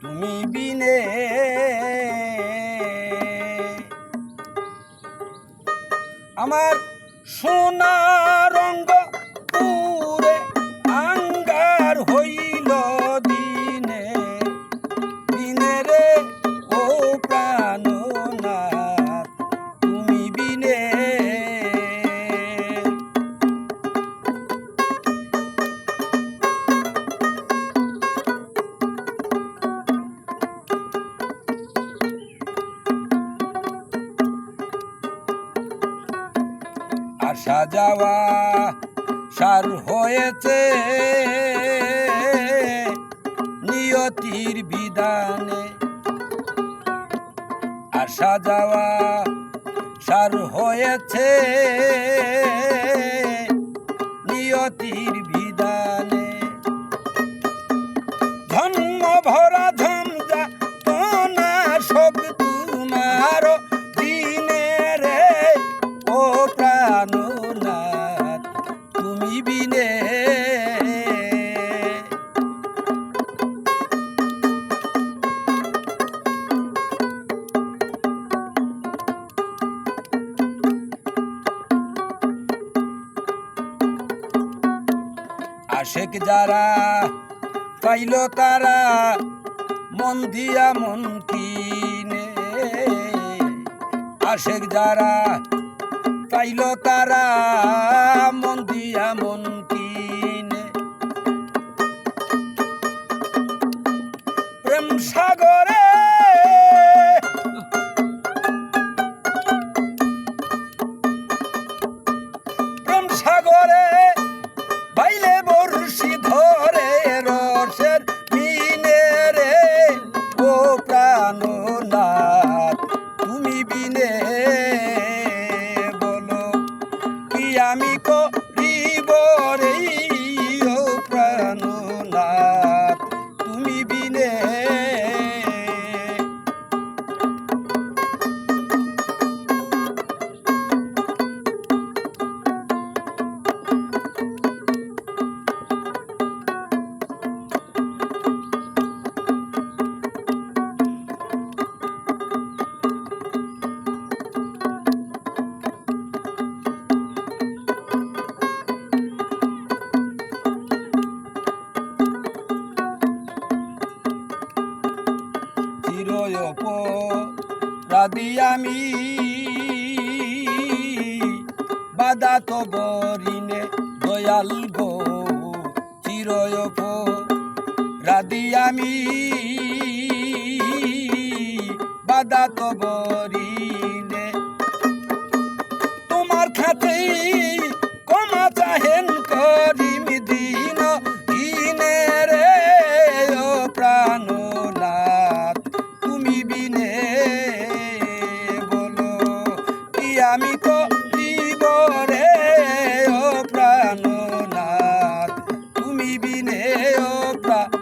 তুমি বিনে। আমার সোনা আসা যাওয়া সার হয়েছে। নিয়তির বিধানে আসা যাওয়া সার হয়েছে। নিয়তির বিধানে জন্ম ভরা ঝঞ্ঝা তোনা সব বিনে আশেক যারা পাইল তারা মন দিয়া মন কিনে। আশেক যারা পাইল তারা মন দিয়া মন কিনে। প্রেম সাগরে চিরয়প রাদি আমি। বাদা তো বরিনে দয়াল গো চিরয়প রাদি আমি। বাদা তো বরিনে আমি তো জীবনে ও প্রাণনাথ। তুমি বিনে ও প্রাণ